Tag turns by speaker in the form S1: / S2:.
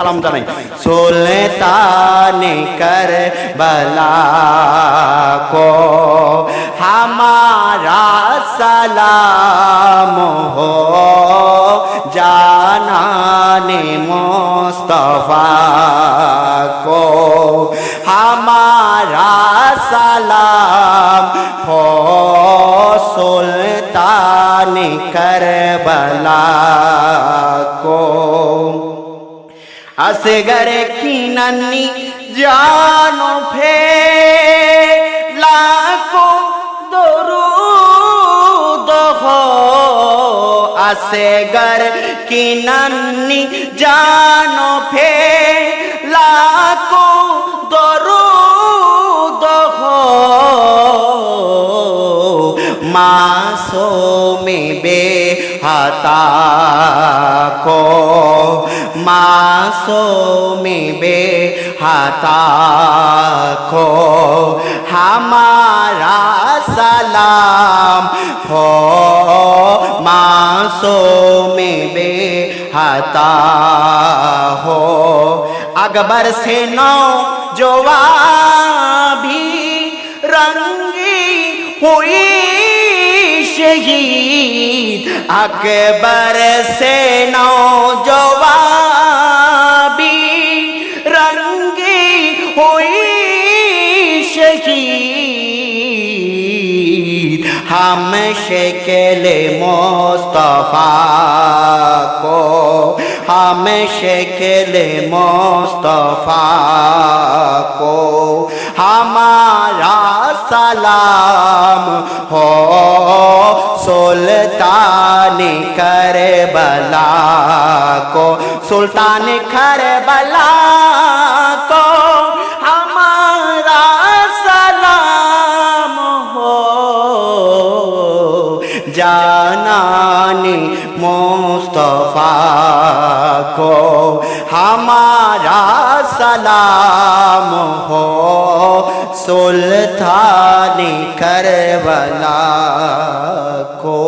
S1: সালাম জানাই। সুলতানে কর বলা কো, হামারা সালাম হো, জানানে মোস্তফা কো, হামারা সালাম হো, সুলতানে কর বলা असगर की नन्नी जानो फे लाखो दरूद हो असगर की नन्नी जानो फे लाखो दरूद हो मासों में बेहता को मासों में बेहता को हमारा सलाम हो मासों में बेहता हो अकबर से नौ जोवा भी रंगी हुई शहीद अकबर से नौजवाबी हम शकेल मुस्तफ़ा को हम शकेल मुस्तफ़ा को, हमारा सलाम हो, सुल्तान करबला को, सुल्तान करबला को জানানি মোস্তফা কো হামারা সালাম হো সুলতানি করবলা को